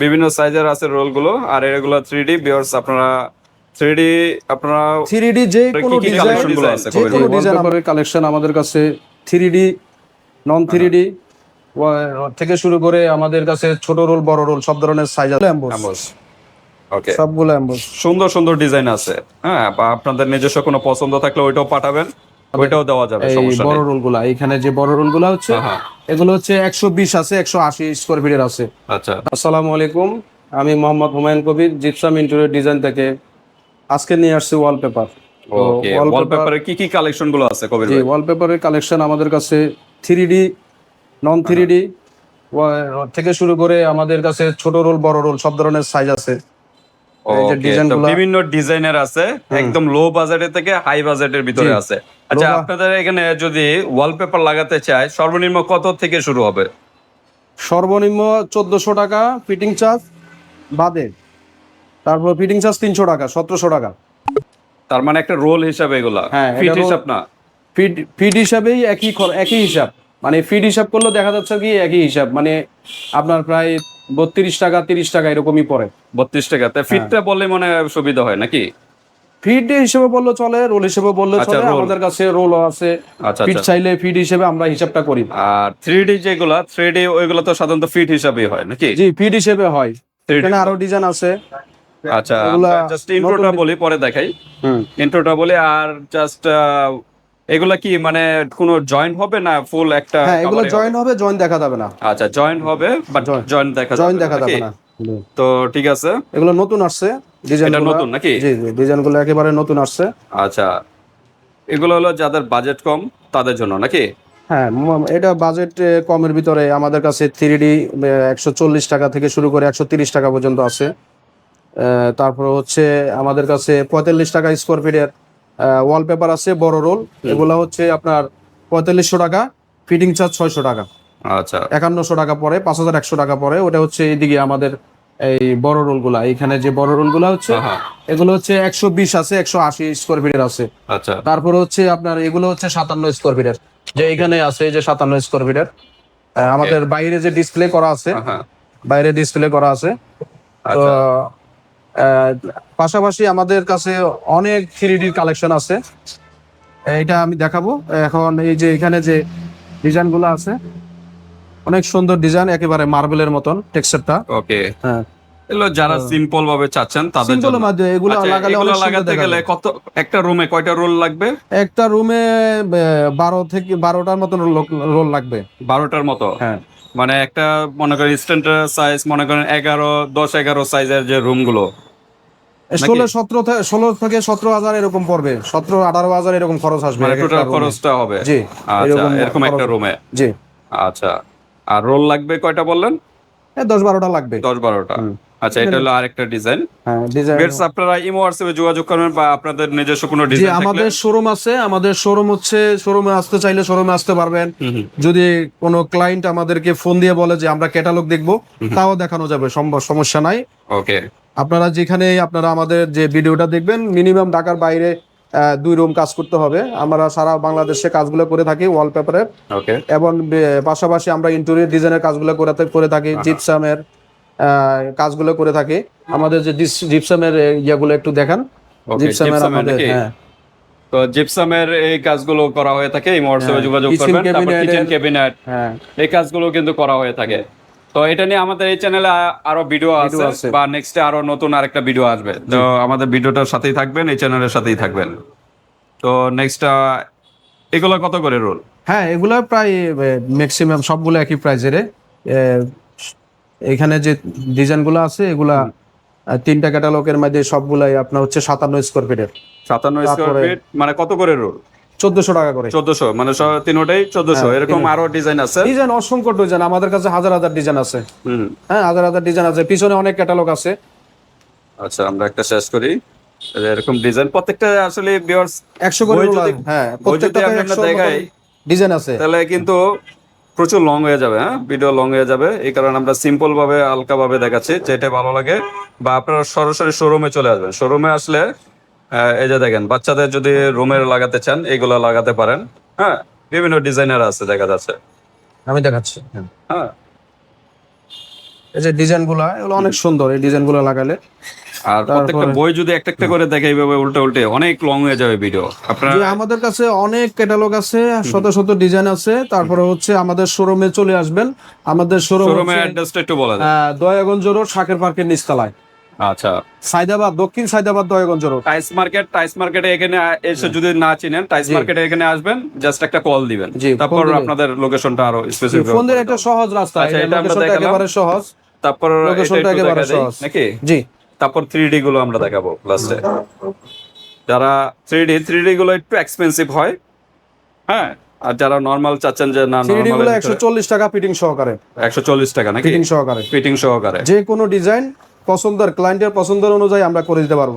বিভিন্ন সাইজের আছে রোলগুলো আর এগুলো থ্রি ডি বিয়ার্স আপনারা থ্রি ডি থ্রি ডি যে কোনো ডিজাইন আমাদের কালেকশন আমাদের কাছে three D non three D থেকে শুরু করে আমাদের কাছে ছোট রোল বড় রোল সব ধরনের সাইজ আছে। অ্যাম্বস ওকে সবগুলো অ্যাম্বোস সুন্দর সুন্দর ডিজাইন আছে। হ্যাঁ বা আপনাদের নিজস্ব কোনো পছন্দ থাকলে ওইটাও পাঠাবেন। ওইটাও দেওয়া যাবে সমস্যা বড় নেই। রোলগুলা এখানে যে বড় রোলগুলা হচ্ছে হ্যাঁ। এগুলো হচ্ছে একশো বিশ আছে স্কোয়ার ফিটের আছে। আচ্ছা। আসসালামু আলাইকুম আমি Mohammad Humayun Kabir gypsum interior design থেকে আজকে নিয়ে আসছি ওয়ালপেপার ওকে ওয়ালপেপারে কি কি কালেকশনগুলো আছে কবির ভাই? ওয়ালপেপারের কালেকশন আমাদের কাছে three D non three D থেকে শুরু করে আমাদের কাছে ছোট রোল বড় রোল সব ধরনের সাইজ আছে। বিভিন্ন ডিজাইনের আছে একদম লো বাজেটের থেকে হাই বাজেটের ভিতরে আছে। আচ্ছা আপনাদের এখানে যদি ওয়ালপেপার লাগাতে চায় সর্বনিম্ন কত থেকে শুরু হবে? সর্বনিম্ন চোদ্দশো টাকা ফিটিং চার্জ বাদে। তারপর ফিটিং চার্জ তিনশো টাকা সতেরোশো টাকা। তার মানে একটা রোল হিসাবে এগুলা। হ্যাঁ, ফিট এটা হিসাব না? ফিড ফিড হিসাবেই একই একই হিসাব। মানে ফিড হিসাব করলে দেখা যাচ্ছে কি একই হিসাব। মানে আপনার প্রায় বত্রিশ টাকা তিরিশ টাকা এরকমই পড়ে। বত্রিশ টাকা। তা ফিটটা বললে মনে হয় সুবিধা হয় নাকি? ফিড হিসেবে বললে চলে রোল হিসেবে বললে আচ্ছা, চলে আমাদের কাছে রোল আছে। আচ্ছা ফিড আচ্ছা। চাইলে ফিড হিসেবে আমরা হিসাবটা করি। আর থ্রি ডি যেগুলা থ্রি ডি ওইগুলো তো সাধারণত ফিট হিসাবেই হয় নাকি? জি ফিড হিসেবে হয়। 3D এখানে আরও ডিজাইন আছে। আচ্ছা জাস্ট ইন্ট্রোটা বলি পরে দেখাই। হুম। ইন্ট্রোটা বলি আর জাস্ট এগুলা কি মানে কোনো জয়েন্ট হবে না ফুল একটা হ্যাঁ এগুলো cover-ই হবে? জয়েন হবে জয়েন দেখা যাবে না। আচ্ছা জয়েন্ট হবে বাট জয়েন্ট দেখা জয়েন দেখা যাবে না। তো ঠিক আছে। এগুলো নতুন আসছে ডিজাইন এটা নতুন নাকি? জি জি ডিজাইনগুলো একেবারে নতুন আসছে। আচ্ছা এগুলো হলো যাদের বাজেট কম তাদের জন্য নাকি? হ্যাঁ এটা বাজেট কমের ভিতরে আমাদের কাছে থ্রি ডি একশো চল্লিশ টাকা থেকে শুরু করে একশো তিরিশ টাকা পর্যন্ত আছে। তারপর হচ্ছে আমাদের কাছে পঁয়তাল্লিশ টাকা স্কোয়ার ফিটের ওয়ালপেপার আছে বড় রোল এগুলো হচ্ছে আপনার পঁয়তাল্লিশশো টাকা ফিটিং চার্জ ছয়শো টাকা। আচ্ছা। একান্নশো টাকা পরে পাঁচ হাজার একশো টাকা পরে ওটা হচ্ছে এইদিকে আমাদের এই বড় রোলগুলা। এখানে যে বড় রোলগুলা হচ্ছে এগুলো হচ্ছে একশো বিশ আছে একশো আশি স্কোয়ার ফিটের আছে। আচ্ছা। তারপর হচ্ছে আপনার এগুলো হচ্ছে সাতান্ন স্কোয়ার ফিটের যে এখানে আছে এই যে সাতান্ন স্কোয়ার ফিটের আমাদের বাইরে যে ডিসপ্লে করা আছে বাইরে ডিসপ্লে করা আছে তো পাশাপাশি আমাদের কাছে অনেক থ্রি কালেকশন আছে। এটা আমি দেখাবো। এখন এই যে এখানে যে ডিজাইনগুলো আছে অনেক সুন্দর ডিজাইন একেবারে মার্বেলের মতন টেক্সচারটা। ওকে হ্যাঁ। এগুলো যারা সিম্পল ভাবে চাচ্ছেন তাদের জন্য। এগুলো আচ্ছা, লাগালে এগুলো লাগাতে গেলে কত একটা রুমে কয়টা রোল লাগবে? একটা রুমে বারো থেকে বারোটার মতন রোল লাগবে। বারোটার মতো? হ্যাঁ। মানে একটা মনে করেন স্ট্যান্ডার্ড সাইজ মনে করেন এগারো দশ এগারো সাইজের যে রুমগুলো ষোলো সতেরো ষোলো থেকে সতেরো হাজার এরকম পড়বে। সতেরো আঠারো হাজার এরকম খরচ আসবে মানে টোটাল খরচটা হবে? জি আচ্ছা এরকম একটা রুমে জি। আচ্ছা আর রোল লাগবে কয়টা বললেন? দশ বারোটা লাগবে। দশ বারোটা। আচ্ছা এটা হলো আরেকটা ডিজাইন হ্যাঁ ডিজাইন বেডস আপনারা ইমো হোয়াটসঅ্যাপে যোগাযোগ করবেন বা আপনাদের নিজস্ব কোনো ডিজাইন আমাদের শোরুম আছে আমাদের শোরুম হচ্ছে শোরুমে আসতে চাইলে শোরুমে আসতে পারবেন। যদি কোনো ক্লায়েন্ট আমাদেরকে ফোন দিয়ে বলে যে আমরা ক্যাটালগ দেখব তাও দেখানো যাবে সমস্যা নাই। ওকে আপনারা যেখানে আপনারা আমাদের যে ভিডিওটা দেখবেন মিনিমাম ঢাকার বাইরে দুই রুম কাজ করতে হবে। আমরা সারা বাংলাদেশে কাজগুলো করে থাকি ওয়ালপেপারে এবং পাশাপাশি আমরা ইন্টেরিয়র ডিজাইনের কাজগুলো করে থাকি- করে থাকি জিপসামের কাজগুলো করে থাকি। আমাদের যে জিপসামের ইয়েগুলো একটু দেখান। জিপসামের আমাদের হ্যাঁ। তো জিপসামের এই কাজগুলো করা হয়ে থাকে ইমো হোয়াটসঅ্যাপে হ্যাঁ, যোগাযোগ করবেন তারপর কিচেন ক্যাবিনেট এই কাজগুলো কিন্তু করা হয়ে থাকে। তো এটা নিয়ে আমাদের এই চ্যানেলে আরও ভিডিও আছে। বা নেক্সটে আরও নতুন আরেকটা ভিডিও আসবে। তো আমাদের ভিডিওটার সাথেই থাকবেন এই চ্যানেলের সাথেই থাকবেন। তো নেক্সট এগুলো কত করে রোল হ্যাঁ এগুলো প্রায় ম্যাক্সিমাম সবগুলো একই প্রাইজের এখানে যে ডিজাইনগুলো আছে এগুলা তিনটা ক্যাটালগের মধ্যে সবগুলাই আপনার হচ্ছে সাতান্ন স্কোয়ার ফিটের সাতান্ন স্কোয়ার ফিট মানে কত করে রোল চোদ্দশো টাকা করে। চোদ্দশো মানে তিনোটাই চোদ্দশো। হ্যাঁ, এরকম আরও ডিজাইন আছে? ডিজাইন অসংখ্য ডিজাইন আমাদের কাছে হাজার হাজার ডিজাইন আছে। হ্যাঁ হাজার হাজার ডিজাইন আছে। পিছনে অনেক ক্যাটালগ আছে। আচ্ছা আমরা একটা শেষ করি। এরকম ডিজাইন প্রত্যেকটা আসলে ভিউয়ার্স করে। হ্যাঁ একশো দেখাই, ডিজাইন আছে। তাহলে কিন্তু প্রচুর লং হয়ে যাবে হ্যাঁ? ভিডিও লং হয়ে যাবে। এই কারণে আমরা সিম্পল ভাবে হালকা ভাবে দেখাচ্ছি যেটা ভালো লাগে। বা আপনারা সরাসরি শোরুমে চলে আসবেন। শোরুমে আসলে এই যে দেখেন বাচ্চাদের যদি রুমের লাগাতে চান এগুলো লাগাতে পারেন। হ্যাঁ বিভিন্ন ডিজাইনার আছে দেখা যাচ্ছে। আমি দেখাচ্ছি হ্যাঁ। এই যে ডিজাইনগুলা এগুলো অনেক সুন্দর এই ডিজাইনগুলো লাগালে। আর প্রত্যেকটা বই যদি একটা একটা করে দেখে এইভাবে উল্টে উল্টে অনেক লং হয়ে যাবে ভিডিও আপনারা আমাদের কাছে অনেক ক্যাটালগ আছে শত শত ডিজাইন আছে তারপরে হচ্ছে আমাদের শোরুমে চলে আসবেন। আমাদের শোরুম শোরুমের অ্যাড্রেসটা একটু বলা যায় দয়াগঞ্জ রোড শাকের পার্কের নিচতলায়। আচ্ছা। সাইদাবাদ দক্ষিণ সাইদাবাদ দয়াগঞ্জ রোড। টাইস মার্কেট টাইস মার্কেটে এখানে এসে যদি না চিনেন টাইস মার্কেটে এখানে আসবেন জাস্ট একটা কল দিবেন। তারপর আপনাদের লোকেশনটা আরও স্পেসিফিক ফোনের একটা সহজ রাস্তা আচ্ছা, এটা আমরা দেখালাম। একেবারে সহজ। তারপর লোকেশনটা একেবারে সহজ। নাকি? জি। তারপর থ্রি ডি গুলো আমরা দেখাবো লাস্টে যারা থ্রি ডি থ্রি ডি গুলো একটু এক্সপেন্সিভ হয় হ্যাঁ? আর যারা নর্মাল চাচ্ছেন যে না নর্মাল একশো চল্লিশ টাকা ফিটিং সহকারে। একশো চল্লিশ টাকা নাকি? ফিটিং সহকারে। ফিটিং সহকারে। যে কোনো ডিজাইন পছন্দের ক্লায়েন্টের পছন্দের অনুযায়ী আমরা করে দিতে পারব।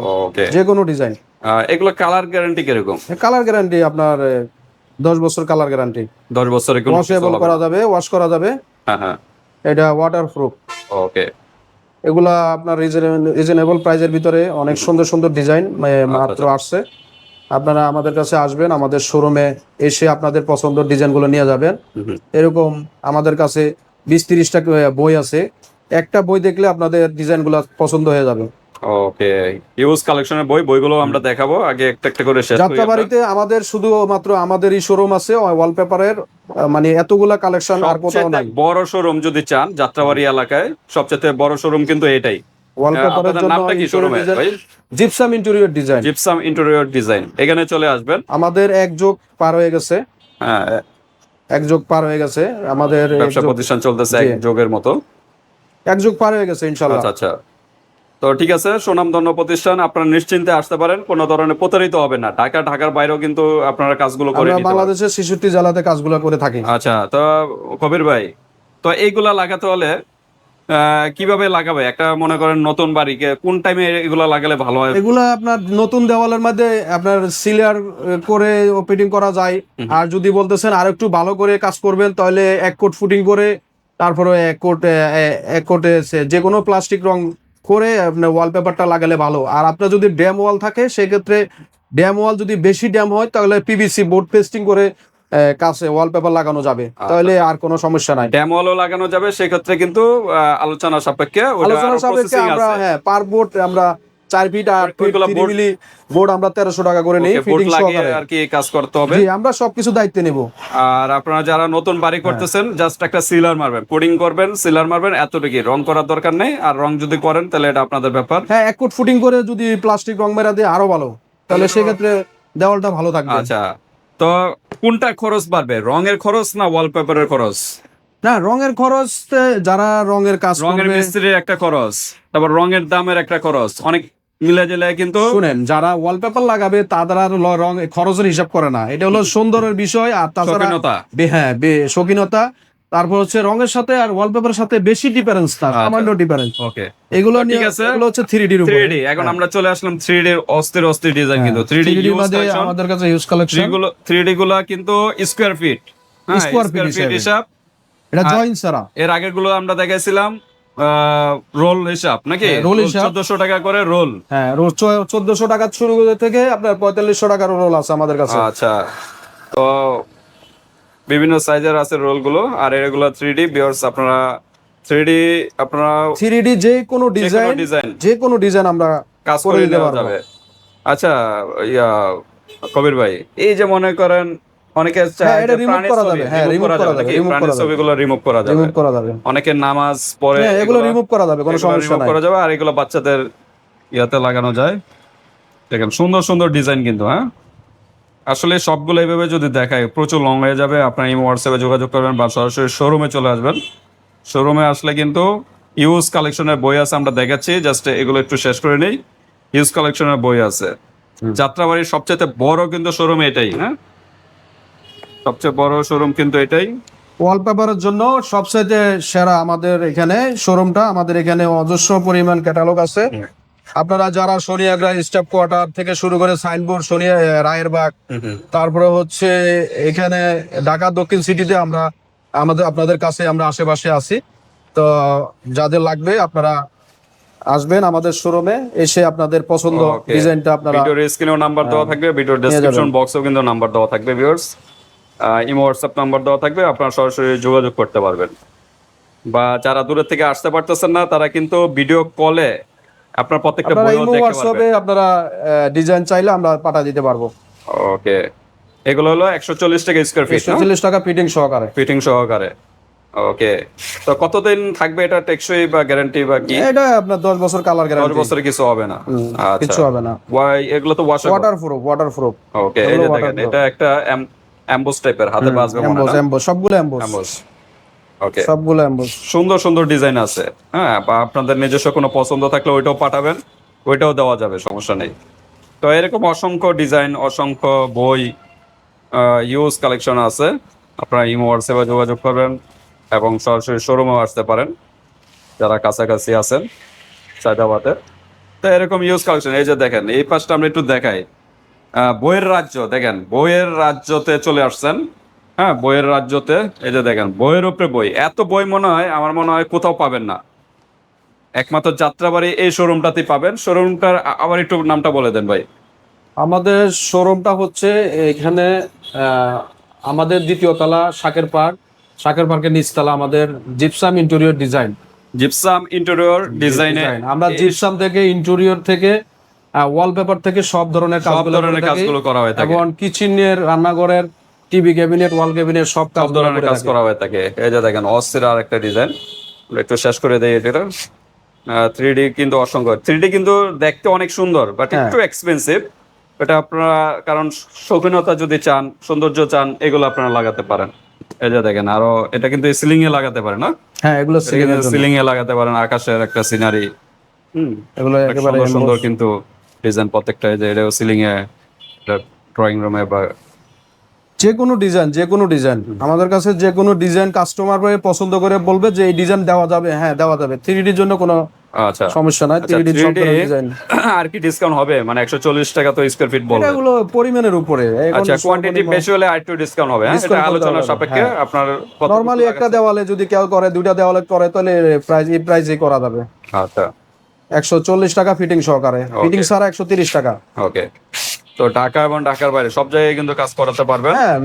যে কোনো ডিজাইন এগুলো কালার গ্যারান্টি কীরকম? কালার গ্যারান্টি আপনার দশ বছর কালার গ্যারান্টি দশ বছরে ওয়াশেবল করা যাবে ওয়াশ করা যাবে। হ্যাঁ হ্যাঁ। এটা ওয়াটার প্রুফ ওকে এগুলা আপনার রিজনেবল প্রাইজের ভিতরে অনেক সুন্দর সুন্দর ডিজাইন মাত্র আসছে। আপনারা আমাদের কাছে আসবেন আমাদের শোরুমে এসে আপনাদের পছন্দের ডিজাইনগুলো নিয়ে যাবেন। এরকম আমাদের কাছে বিশ তিরিশটা বই আছে। একটা বই দেখলে আপনাদের ডিজাইনগুলো পছন্দ হয়ে যাবে। ওকে ইউজ কালেকশনের বই বইগুলো আমরা দেখাবো। আগে একটা একটা করে শেষ। যাত্রাবাড়িতে আমাদের শুধুমাত্র আমাদেরই শোরুম আছে ওয়ালপেপারের মানে এতগুলা কালেকশন আর কোথাও নাই। বড় শোরুম যদি চান যাত্রাবাড়ি এলাকায় সবচেয়ে বড় শোরুম কিন্তু এটাই। ওয়ালপেপারের আপনাদের জন্য নামটা কি শোরুমে ভাই? Gypsum interior design gypsum interior design এখানে চলে আসবেন। আমাদের এক যোগ পার হয়ে গেছে। হ্যাঁ এক যোগ পার হয়ে গেছে। আমাদের ব্যবসা প্রতিষ্ঠান চলতেছে এক যোগের মতো। এক যোগ পার হয়ে গেছে ইনশাল্লাহ আচ্ছা আচ্ছা। তো ঠিক আছে সুনামধন্য প্রতিষ্ঠান আপনারা নিশ্চিন্তে আসতে পারেন কোনো ধরনের প্রতারিত হবে না। ঢাকা ঢাকার বাইরেও কিন্তু আপনারা কাজগুলো করে বাংলাদেশের ছেষট্টি জেলাতে কাজগুলো করে থাকি। আচ্ছা তো কবির ভাই তো এইগুলা লাগাতে হলে কীভাবে লাগাবে? একটা মনে করেন নতুন বাড়িকে কোন টাইমে এগুলা লাগালে ভালো হয়? এগুলা আপনার নতুন দেওয়ালের মধ্যে আপনার সিলিয়ার করে ওপেনিং করা যায়। আর যদি বলতেছেন আর একটু ভালো করে কাজ করবেন তাহলে এক কোট ফুটিং করে তারপরে এক কোট কোটে সে- যে কোনো প্লাস্টিক রং করে আপনার ওয়ালপেপারটা লাগালে ভালো। আর আপনার যদি ড্যাম ওয়াল থাকে সেক্ষেত্রে ড্যাম ওয়াল যদি বেশি ড্যাম হয় তাহলে পিভিসি বোর্ড পেস্টিং করে কাছে ওয়ালপেপার লাগানো যাবে। তাহলে আর কোনো সমস্যা নাই। ড্যামওয়ালও লাগানো যাবে সেক্ষেত্রে কিন্তু আলোচনা সাপেক্ষে আলোচনা সাপেক্ষে আমরা হ্যাঁ পার বোর্ড আমরা চার ফিট board- মিলি বোর্ড আমরা তেরোশো টাকা করে নিই ফিটিং সহকারে আর কি কাজ করতে হবে। জি আমরা সবকিছু দায়িত্ব নেব। আর আপনারা যারা নতুন বাড়ি হ্যাঁ। করতেছেন জাস্ট একটা সিলার মারবেন। কোডিং করবেন সিলার মারবেন এতটুকুই রং করার দরকার নেই আর রং যদি করেন তাহলে এটা আপনাদের ব্যাপার। হ্যাঁ এক ফুট ফুটিং করে যদি প্লাস্টিক রং মেরা দিয়ে আরও ভালো। তাহলে সেক্ষেত্রে দেওয়ালটা ভালো থাকবে। আচ্ছা। তো কোনটা খরচ বাড়বে? রঙের খরচ না ওয়ালপেপারের খরচ? না রঙের খরচ যারা রঙের কাজ রঙের মিস্ত্রির একটা খরচ তারপর রঙের দামের একটা খরচ। অনেক মিলে জেলে কিন্তু শুনেন যারা ওয়ালপেপার লাগাবে তারা রং খরচের হিসাব করে না। এটা হলো সুন্দরের বিষয় আর তাছাড়া হ্যাঁ শৌখিনতা। তারপর হচ্ছে রঙের সাথে আর ওয়ালপেপারের সাথে বেশি ডিফারেন্স না আচ্ছা। সামান্য ডিফারেন্স ওকে এগুলো ঠিক নিয়ে আছে। এগুলো হচ্ছে থ্রি ডির থ্রি উপরে। ডি এখন আমরা চলে আসলাম থ্রি ডি অস্থির অস্থির ডিজাইন কিন্তু। থ্রি ডি 3D ইউজ আমাদের কাছে ইউজ কালেকশনগুলো থ্রি ডি গুলা কিন্তু স্কোয়ার ফিট হ্যাঁ স্কোয়ার ফিট হিসাব। এটা জয়েন্ট সারা এর আগেরগুলো আমরা দেখাইছিলাম। রোল হিসাব নাকি? হ্যাঁ, roll হিসাব। চোদ্দশো টাকা করে রোল। হ্যাঁ চোদ্দশো টাকা শুরু থেকে আপনার পঁয়তাল্লিশশো টাকার রোল আছে আমাদের কাছে। আচ্ছা। তো বিভিন্ন সাইজের আছে রোলগুলো আর এগুলো থ্রি ডি বিয়ার্স আপনারা থ্রি ডি আপনারা থ্রি ডি যে কোনো ডিজাইন ডিজাইন যে কোনো ডিজাইন আমরা কাজ করে করে দেওয়া যাবে। আচ্ছা ইয়া কবির ভাই এই যে মনে করেন অনেকে হ্যাঁ, এটা যে করা যাবে, হ্যাঁ, remove remove করা করা যাবে। যাবে, নাকি? remove প্রাণীর করা যাবে। ছবিগুলো রিমুভ করা যাবে। রিমুভ করা যাবে। অনেকে নামাজ পড়ে হ্যাঁ এগুলো রিমুভ করা যাবে কোনো সমস্যা নাই। করা যাবে আর এগুলো বাচ্চাদের ইয়াতে লাগানো যায়। দেখেন সুন্দর সুন্দর ডিজাইন কিন্তু হ্যাঁ? আসলে সবগুলো এইভাবে যদি দেখায় প্রচুর লং হয়ে যাবে। আপনার এই হোয়াটসঅ্যাপে যোগাযোগ করবেন বা সরাসরি শোরুমে চলে আসবেন। শোরুমে আসলে কিন্তু ইউজ কালেকশনের বই আছে আমরা দেখাচ্ছি। জাস্ট এগুলো একটু শেষ করে নেই। ইউজ কালেকশনের বই আছে। যাত্রাবাড়ির সবচেয়ে বড় কিন্তু শোরুম এটাই হ্যাঁ? সবচেয়ে বড় শোরুম কিন্তু এটাই। ওয়ালপেপারের জন্য সবচেয়ে সেরা আমাদের এখানে শোরুমটা আমাদের এখানে অজস্র পরিমাণ ক্যাটালগ আছে। আপনারা যারা সোনিয়াগ্রা স্টাফ কোয়ার্টার থেকে শুরু করে সাইনবোর্ড সোনিয়া রায়েরবাগ তারপরে হচ্ছে এখানে ঢাকা দক্ষিণ সিটিতে আমরা আমাদের আপনাদের কাছে আমরা আশেপাশে আছি। তো যাদের লাগবে আপনারা আসবেন আমাদের শোরুমে এসে আপনাদের পছন্দ. ডিজাইনটা আপনারা ভিডিওর স্ক্রিনেও নাম্বার দেওয়া থাকবে ভিডিওর ডেসক্রিপশন বক্সেও কিন্তু নাম্বার দেওয়া থাকবে ভিউয়ার্স ইমো হোয়াটসঅ্যাপ নাম্বার দেওয়া থাকবে আপনারা সরাসরি যোগাযোগ করতে পারবেন। বা যারা দূরের থেকে আসতে পারতেছেন না তারা কিন্তু ভিডিও কলে আপনার প্রত্যেকটা বইও দেখতে হোয়াটসঅ্যাপে পারবেন। আপনারা ডিজাইন চাইলে আমরা পাঠা দিতে পারব। ওকে। এগুলো হলো একশো চল্লিশ টাকা স্কোয়ার ফিট চল্লিশ টাকা ফিটিং সহকারে। ফিটিং সহকারে। ওকে। তো কতদিন থাকবে এটা টেকসই বা গ্যারান্টি বা কি? এটা আপনার দশ বছর কালার গ্যারান্টি বছরে কিছু হবে না। আচ্ছা। কিছু হবে না। ওয়াই এগুলো তো wash waterproof waterproof okay এই যে দেখেন এটা একটা অ্যাম্বোস টাইপের হাতে বাজবে এমবোস না? সবগুলো অ্যাম্বোস ওকে সবগুলো এমবোস সুন্দর সুন্দর ডিজাইন আছে। হ্যাঁ বা আপনাদের নিজস্ব কোনো পছন্দ থাকলে ওইটাও পাঠাবেন ওইটাও দেওয়া যাবে সমস্যা নেই। তো এরকম অসংখ্য ডিজাইন অসংখ্য বই ইউজ কালেকশন আছে। আপনারা ইমো হোয়াটসঅ্যাপে যোগাযোগ করবেন এবং সরাসরি শোরুমেও আসতে পারেন যারা কাছাকাছি আছেন সায়দাবাদে। তো এরকম ইউজ কালেকশন এই যে দেখেন এই পাশটা আমরা একটু দেখাই। বইয়ের রাজ্য দেখেন বইয়ের রাজ্যতে চলে আসছেন। হ্যাঁ বইয়ের রাজ্যতে এই যে দেখেন বইয়ের উপরে বই। এত বই মনে হয় আমার মনে হয় কোথাও পাবেন না। একমাত্র যাত্রাবাড়ি এই শোরুমটাতেই পাবেন। শোরুমটার আবার একটু নামটা বলে দেন ভাই। আমাদের শোরুমটা হচ্ছে এখানে আহ, আমাদের দ্বিতীয় তলা শাকের পার্ক। শাকের পার্কের নিচতলা আমাদের gypsum interior design. Gypsum interior ডিজাইনে। আমরা জিপসাম থেকে ইন্টেরিয়র থেকে ওয়ালপেপার থেকে সব ধরনের কাজগুলো ধরনের কাজগুলো করা হয় থাকে। এবং কিচেনের রান্নাঘরের টিভি ক্যাবিনেট ওয়াল ক্যাবিনেট সব কাজ সব ধরনের কাজ করা হয়ে থাকে। এই যে দেখেন অস্থির আর একটা ডিজাইন একটু শেষ করে দেই এটা থ্রি ডি কিন্তু অসংখ্য। থ্রি ডি কিন্তু দেখতে অনেক সুন্দর বাট হ্যাঁ। একটু এক্সপেন্সিভ এটা আপনারা কারণ শৌখিনতা যদি চান সৌন্দর্য চান এগুলো আপনারা লাগাতে পারেন। এই যে দেখেন আরও এটা কিন্তু সিলিং এ লাগাতে পারেন না? হ্যাঁ এগুলো সিলিং এ লাগাতে পারেন আকাশের একটা সিনারি হুম এগুলো সুন্দর কিন্তু ডিজাইন প্রত্যেকটা যে এটাও সিলিং এ ড্রয়িং রুমে বা যে কোনো ডিজাইন যে কোনো ডিজাইন আমাদের কাছে যে কোনো ডিজাইন কাস্টমার পছন্দ করে বলবে যে এই ডিজাইন দেওয়া যাবে হ্যাঁ দেওয়া যাবে। থ্রি জন্য কোনো আচ্ছা। সমস্যা নাই আচ্ছা, থ্রি 3D ডিজাইন আর কি ডিসকাউন্ট হবে? মানে একশো চল্লিশ টাকা তো স্কোয়ার ফিট বলবেন এগুলো পরিমাণের উপরে। আচ্ছা কোয়ান্টিটি বেশি হলে আর একটু ডিসকাউন্ট হবে হ্যাঁ? এটা আলোচনা সাপেক্ষে হ্যাঁ। আপনার নরমালি একটা দেওয়ালে যদি কেউ করে দুইটা দেওয়ালে করে তাহলে প্রাইস এই প্রাইসে করা যাবে। আচ্ছা। একশো চল্লিশ টাকা ফিটিং সহকারে। ফিটিং ছাড়া একশো তিরিশ টাকা। ওকে তো ঢাকা এবং ঢাকার বাইরে সব জায়গায় কিন্তু কাজ করাতে পারবেন? হ্যাঁ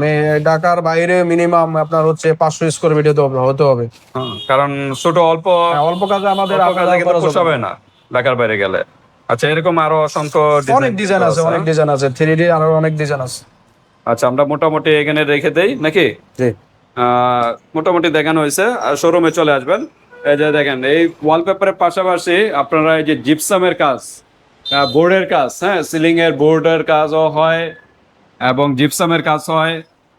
ঢাকার বাইরে মিনিমাম আপনার হচ্ছে পাঁচশো স্কোয়ার ফিট হতে হবে। কারণ ছোট অল্প হ্যাঁ, অল্প কাজে আমাদের। পোষাবে না ঢাকার বাইরে গেলে। আচ্ছা এরকম আরও অসংখ্য অনেক ডিজাইন আছে। অনেক ডিজাইন আছে। থ্রি ডি আরও অনেক ডিজাইন আছে। আচ্ছা আমরা মোটামুটি এখানে রেখে দেই নাকি? জি। মোটামুটি দেখানো হয়েছে। আর শোরুমে চলে আসবেন। যে দেখেন, এই ওয়ালপেপারের পাশাপাশি আপনারা এই যে জিপসামের কাজ বোর্ডের কাজ হ্যাঁ সিলিং এর বোর্ডের কাজও হয় এবং জিপসামের কাজ হয়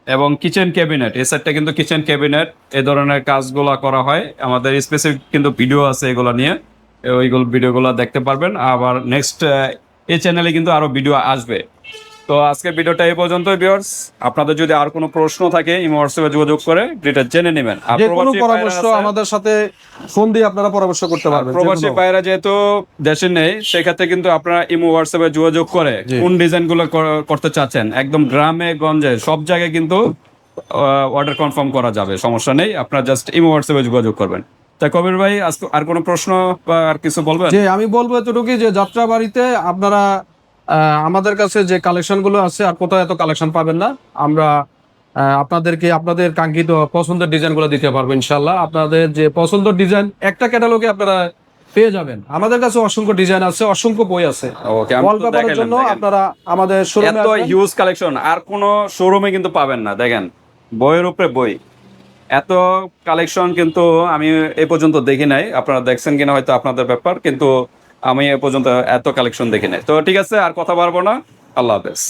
এবং কিচেন ক্যাবিনেট এই সাইডটা কিন্তু কিচেন ক্যাবিনেট এই ধরনের কাজগুলো করা হয়। আমাদের স্পেসিফিক কিন্তু ভিডিও আছে এগুলো নিয়ে, ওইগুলো ভিডিওগুলো দেখতে পারবেন। আবার নেক্সট এই চ্যানেলে কিন্তু আরও ভিডিও আসবে। তো আজকের ভিডিওটা এই পর্যন্তই ভিউয়ার্স আপনাদের যদি আর কোনো প্রশ্ন থাকে ইমো হোয়াটসঅ্যাপে যোগাযোগ করে এটা জেনে নেবেন। যে কোনো পরামর্শ আমাদের সাথে ফোন দিয়ে আপনারা পরামর্শ করতে পারবেন প্রবাসী পায়রা যেহেতু দেশে নেই সেক্ষেত্রে কিন্তু আপনারা ইমো হোয়াটসঅ্যাপে যোগাযোগ করে কোন ডিজাইনগুলো করতে চাচ্ছেন। একদম গ্রামে গঞ্জে সব জায়গায় কিন্তু অর্ডার কনফার্ম করা যাবে সমস্যা নেই। আপনারা জাস্ট ইমো হোয়াটসঅ্যাপে যোগাযোগ করবেন। তা কবির ভাই আজকে আর কোনো প্রশ্ন বা আর কিছু বলবেন? যে আমি বলব এতটুকু যে যাত্রা বাড়িতে আপনারা আমাদের কাছে যে কালেকশনগুলো আছে আর কোথাও এত কালেকশন পাবেন না আমরা আপনাদেরকে আপনাদের কাঙ্ক্ষিত পছন্দের ডিজাইনগুলো দিতে পারব ইনশাল্লাহ আপনাদের যে পছন্দের ডিজাইন একটা ক্যাটালগে আপনারা পেয়ে যাবেন। আমাদের কাছে অসংখ্য ডিজাইন আছে অসংখ্য বই আছে। ওয়ালপেপারের জন্য আপনারা আমাদের শোরুমে এত হিউজ কালেকশন আর কোনো শোরুমে কিন্তু পাবেন না দেখেন। বইয়ের উপরে বই। এত কালেকশন কিন্তু আমি এই পর্যন্ত দেখি নাই আপনারা দেখছেন কিনা হয়তো আপনাদের ব্যাপার কিন্তু আমি এ পর্যন্ত এত কালেকশন দেখি নাই তো ঠিক আছে, আর কথা পারব না। আল্লাহ হাফেজ।